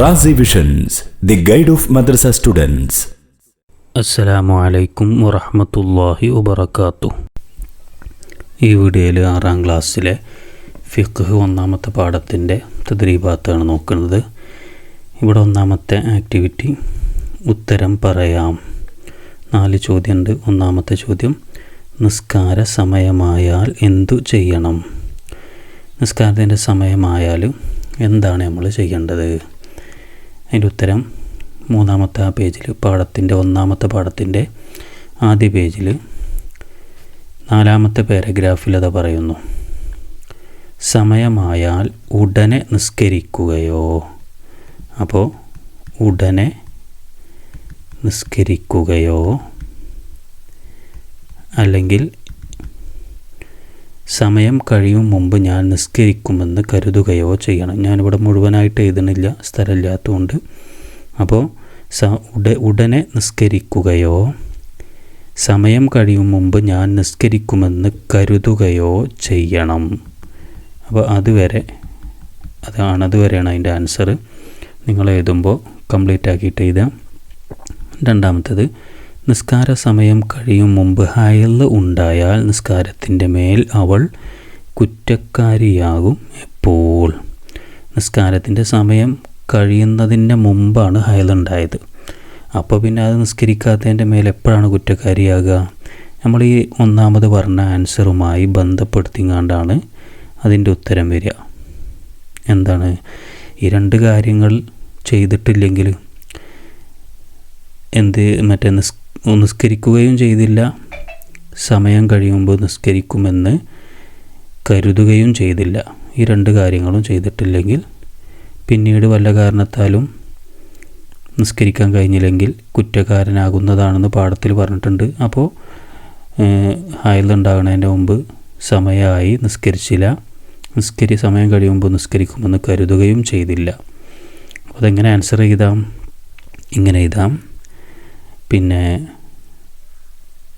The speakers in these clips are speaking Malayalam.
Razi visions the guide of madrasa students അസ്സലാമു അലൈക്കും വറഹമത്തല്ലാഹി വബർക്കാത്തു ഈ വീഡിയോയിൽ ആറാം ക്ലാസ്സിലെ ഫിഖ് ഒന്നാമത്തെ പാഠത്തിന്റെ തദ്രീബാത്താണ് നോക്കുന്നത്. ഇവിടെ ഒന്നാമത്തെ ആക്ടിവിറ്റി ഉത്തരം പറയാം. നാല് ചോദ്യമുണ്ട് ഒന്നാമത്തെ ചോദ്യം നിസ്കാര സമയമായാൽ എന്തു ചെയ്യണം? നിസ്കാരത്തിന്റെ സമയമായാൽ എന്താണ് നമ്മൾ ചെയ്യേണ്ടത്? അതിന്റെ ഉത്തരം മൂന്നാമത്തെ ആ പേജിൽ പാഠത്തിന്റെ ഒന്നാമത്തെ പാഠത്തിന്റെ ആദ്യ പേജിൽ നാലാമത്തെ പാരഗ്രാഫിൽ അത് പറയുന്നു. സമയമായാൽ ഉടനെ നിസ്കരിക്കുകയോ. അപ്പോൾ ഉടനെ നിസ്കരിക്കുകയോ. അല്ലെങ്കിൽ സമയം കഴിയും മുമ്പ് ഞാൻ നിസ്കരിക്കുമെന്ന് കരുതുകയോ ചെയ്യണം. ഞാനിവിടെ മുഴുവനായിട്ട് എഴുതണില്ല സ്ഥലമില്ലാത്തതുകൊണ്ട്. അപ്പോൾ സ ഉട ഉടനെ നിസ്കരിക്കുകയോ സമയം കഴിയും മുമ്പ് ഞാൻ നിസ്കരിക്കുമെന്ന് കരുതുകയോ ചെയ്യണം. അപ്പോൾ അതുവരെ അതാണ് അതുവരെയാണ് അതിന്റെ ആൻസർ നിങ്ങൾ എഴുതുമ്പോൾ കംപ്ലീറ്റ് ആക്കിയിട്ട് എഴുതാം രണ്ടാമത്തത് നിസ്കാര സമയം കഴിയും മുമ്പ് ഹയൽ ഉണ്ടായാൽ നിസ്കാരത്തിന്റെ മേൽ അവൾ കുറ്റക്കാരിയാകും എപ്പോൾ? നിസ്കാരത്തിന്റെ സമയം കഴിയുന്നതിന്റെ മുമ്പാണ് ഹയലുണ്ടായത് അപ്പോൾ പിന്നെ അത് നിസ്കരിക്കാത്തതിന്റെ മേൽ എപ്പോഴാണ് കുറ്റക്കാരിയാകുക? നമ്മൾ ഈ ഒന്നാമത് പറഞ്ഞ ആൻസറുമായി ബന്ധപ്പെടുത്തിങ്ങാണ്ടാണ് അതിന്റെ ഉത്തരം വരിക. എന്താണ്? ഈ രണ്ട് കാര്യങ്ങൾ ചെയ്തിട്ടില്ലെങ്കിൽ എന്ത് മറ്റേ നിസ് നിസ്കരിക്കുകയും ചെയ്തില്ല. സമയം കഴിയുമ്പോൾ നിസ്കരിക്കുമെന്ന് കരുതുകയും ചെയ്തില്ല. ഈ രണ്ട് കാര്യങ്ങളും ചെയ്തിട്ടില്ലെങ്കിൽ പിന്നീട് വല്ല കാരണത്താലും നിസ്കരിക്കാൻ കഴിഞ്ഞില്ലെങ്കിൽ കുറ്റക്കാരനാകുന്നതാണെന്ന് പാഠത്തിൽ പറഞ്ഞിട്ടുണ്ട്. അപ്പോൾ ഹായലുണ്ടാകുന്നതിന്റെ മുമ്പ് സമയമായി നിസ്കരിച്ചില്ല. നിസ്കരി സമയം കഴിയുമ്പോൾ നിസ്കരിക്കുമെന്ന് കരുതുകയും ചെയ്തില്ല. അപ്പോൾ അതെങ്ങനെ ആൻസർ ചെയ്താം ഇങ്ങനെ എഴുതാം. പിന്നെ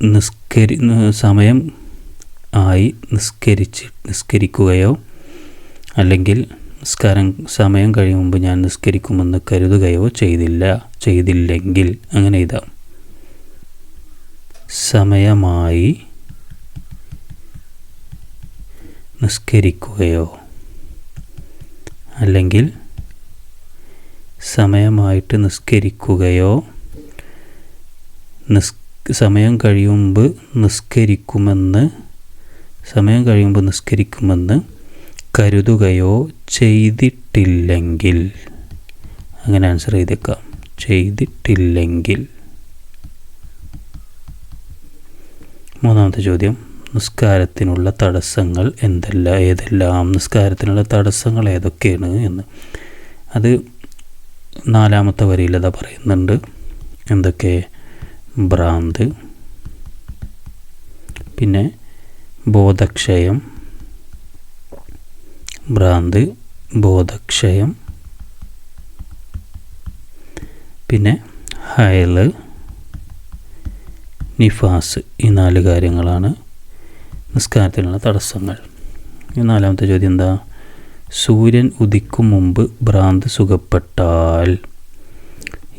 നിസ്കരി സമയം ആയി നിസ്കരിച്ച് നിസ്കരിക്കുകയോ അല്ലെങ്കിൽ നിസ്കാരം സമയം കഴിയും മുമ്പ് ഞാൻ നിസ്കരിക്കുമെന്ന് കരുതുകയോ ചെയ്തില്ല ചെയ്തില്ലെങ്കിൽ അങ്ങനെ എഴുതാം സമയമായി നിസ്കരിക്കുകയോ അല്ലെങ്കിൽ സമയമായിട്ട് നിസ്കരിക്കുകയോ നിസ് സമയം കഴിയുമ്പോൾ നിസ്കരിക്കുമെന്ന് സമയം കഴിയുമ്പോൾ നിസ്കരിക്കുമെന്ന് കരുതുകയോ ചെയ്തിട്ടില്ലെങ്കിൽ. അങ്ങനെ ആൻസർ ചെയ്തേക്കാം. ചെയ്തിട്ടില്ലെങ്കിൽ. മൂന്നാമത്തെ ചോദ്യം. നിസ്കാരത്തിനുള്ള തടസ്സങ്ങൾ എന്തെല്ലാം ഏതെല്ലാം? നിസ്കാരത്തിനുള്ള തടസ്സങ്ങൾ ഏതൊക്കെയാണ് എന്ന്. അത് നാലാമത്തെ വരിയിലതാ പറയുന്നുണ്ട്. എന്തൊക്കെ? ഭ്രാന്ത്. പിന്നെ ബോധക്ഷയം. ഭ്രാന്ത് ബോധക്ഷയം. പിന്നെ ഹയൽ നിഫാസ് ഈ നാല് കാര്യങ്ങളാണ് നിസ്കാരത്തിനുള്ള തടസ്സങ്ങൾ. ഈ നാലാമത്തെ ചോദ്യം എന്താ? സൂര്യൻ ഉദിക്കും മുമ്പ് ഭ്രാന്ത് സുഖപ്പെട്ടാൽ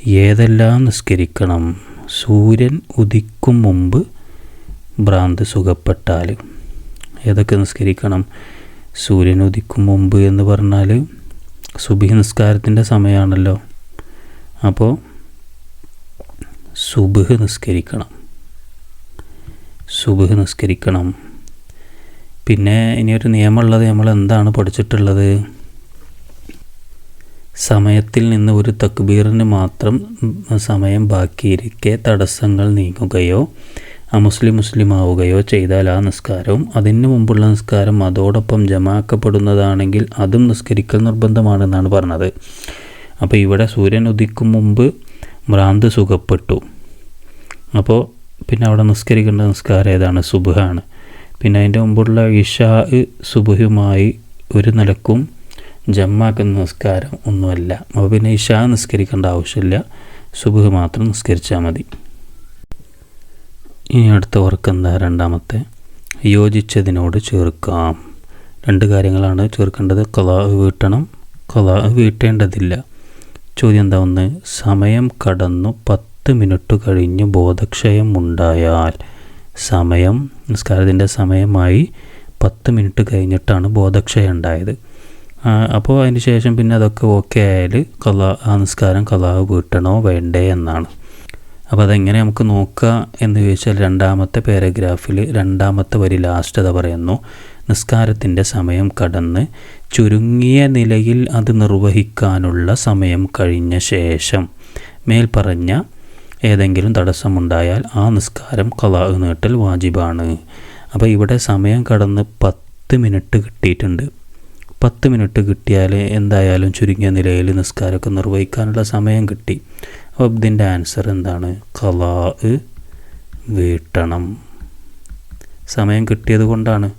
ഏതെല്ലാം നിസ്കരിക്കണം? സൂര്യൻ ഉദിക്കും മുമ്പ് ഭ്രാന്ത് സുഖപ്പെട്ടാൽ ഏതൊക്കെ നിസ്കരിക്കണം? സൂര്യൻ ഉദിക്കും മുമ്പ് എന്ന് പറഞ്ഞാൽ സുബി നിസ്കാരത്തിന്റെ സമയമാണല്ലോ അപ്പോൾ സുബഹ് നിസ്കരിക്കണം. സുബഹ് നിസ്കരിക്കണം. പിന്നെ ഇനിയൊരു നിയമമുള്ളത് നമ്മൾ എന്താണ് പഠിച്ചിട്ടുള്ളത്? സമയത്തിൽ നിന്ന് ഒരു തക്ബീറിന് മാത്രം സമയം ബാക്കിയിരിക്കെ തടസ്സങ്ങൾ നീങ്ങുകയോ അമുസ്ലിം മുസ്ലിം ആവുകയോ ചെയ്താൽ ആ നിസ്കാരവും അതിന് മുമ്പുള്ള നിസ്കാരം അതോടൊപ്പം ജമാക്കപ്പെടുന്നതാണെങ്കിൽ അതും നിസ്കരിക്കൽ നിർബന്ധമാണെന്നാണ് പറഞ്ഞത്. അപ്പോൾ ഇവിടെ സൂര്യൻ ഉദിക്കും മുമ്പ് ഭ്രാന്ത് സുഖപ്പെട്ടു. അപ്പോൾ പിന്നെ അവിടെ നിസ്കരിക്കേണ്ട നിസ്കാരം ഏതാണ്? സുബുഹാണ്. പിന്നെ അതിന്റെ മുമ്പുള്ള ഇഷാ സുബുഹുമായി ഒരു നിലക്കും ജമ്മാക്കുന്ന നിസ്കാരം ഒന്നുമല്ല. അപ്പോൾ പിന്നെ നിസ്കരിക്കേണ്ട ആവശ്യമില്ല. സുബുഹ് മാത്രം നിസ്കരിച്ചാൽ മതി. ഇനി അടുത്ത വർക്ക് എന്താ? രണ്ടാമത്തെ. യോജിച്ചതിനോട് ചേർക്കാം. രണ്ട് കാര്യങ്ങളാണ് ചേർക്കേണ്ടത്. കലാ വീട്ടണം. കലാ വീട്ടേണ്ടതില്ല. ചോദ്യം എന്താ ഒന്ന്? സമയം കടന്നു പത്ത് മിനിറ്റ് കഴിഞ്ഞ് ബോധക്ഷയം ഉണ്ടായാൽ സമയം നിസ്കാരത്തിന്റെ സമയമായി പത്ത് മിനിറ്റ് കഴിഞ്ഞിട്ടാണ് ബോധക്ഷയം ഉണ്ടായത്. അപ്പോൾ അതിന് ശേഷം പിന്നെ അതൊക്കെ ഓക്കെ ആയാൽ കലാ ആ നിസ്കാരം കലാവ് വീട്ടണോ വേണ്ടേ എന്നാണ്. അപ്പോൾ അതെങ്ങനെ നമുക്ക് നോക്കുക എന്ന് ചോദിച്ചാൽ രണ്ടാമത്തെ പാരഗ്രാഫിൽ രണ്ടാമത്തെ വരി ലാസ്റ്റ് അത് പറയുന്നു. നിസ്കാരത്തിന്റെ സമയം കടന്ന് ചുരുങ്ങിയ നിലയിൽ അത് നിർവഹിക്കാനുള്ള സമയം കഴിഞ്ഞ ശേഷം മേൽപ്പറഞ്ഞ പറഞ്ഞ ഏതെങ്കിലും തടസ്സമുണ്ടായാൽ ആ നിസ്കാരം കലാഹ് നീട്ടൽ വാജിബാണ്. അപ്പോൾ ഇവിടെ സമയം കടന്ന് പത്ത് മിനിറ്റ് കിട്ടിയിട്ടുണ്ട്. പത്ത് മിനിറ്റ് കിട്ടിയാൽ എന്തായാലും ചുരുങ്ങിയ നിലയിൽ നിസ്കാരമൊക്കെ നിർവഹിക്കാനുള്ള സമയം കിട്ടി. അപ്പോൾ ഇതിന്റെ ആൻസർ എന്താണ്? കലാ വീട്ടണം. സമയം കിട്ടിയത് കൊണ്ടാണ്.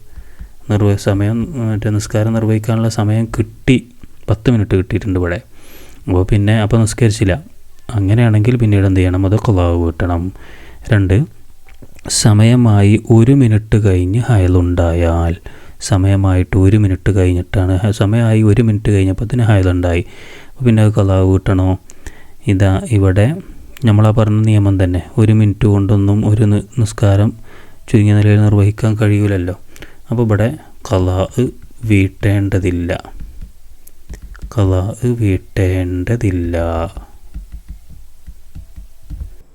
നിർവ സമയം മറ്റേ നിസ്കാരം നിർവഹിക്കാനുള്ള സമയം കിട്ടി. പത്ത് മിനിറ്റ് കിട്ടിയിട്ടുണ്ട് ഇവിടെ. അപ്പോൾ പിന്നെ അപ്പോൾ നിസ്കരിച്ചില്ല. അങ്ങനെയാണെങ്കിൽ പിന്നീട് എന്ത് ചെയ്യണം? അത് കുളാവ് വീട്ടണം. രണ്ട് സമയമായി ഒരു മിനിറ്റ് കഴിഞ്ഞ് ഹയലുണ്ടായാൽ സമയമായിട്ട് ഒരു മിനിറ്റ് കഴിഞ്ഞിട്ടാണ്. സമയമായി ഒരു മിനിറ്റ് കഴിഞ്ഞപ്പോൾ തന്നെ ഹയലുണ്ടായി അപ്പോൾ പിന്നെ അത് കലാവ് കിട്ടണോ? ഇതാ ഇവിടെ. നമ്മളാ പറഞ്ഞ നിയമം തന്നെ. ഒരു മിനിറ്റ് കൊണ്ടൊന്നും ഒരു നിസ്കാരം ചുരുങ്ങിയ നിലയിൽ നിർവഹിക്കാൻ കഴിയൂലല്ലോ. അപ്പോൾ ഇവിടെ കലാ വീട്ടേണ്ടതില്ല. കലാ വീട്ടേണ്ടതില്ല.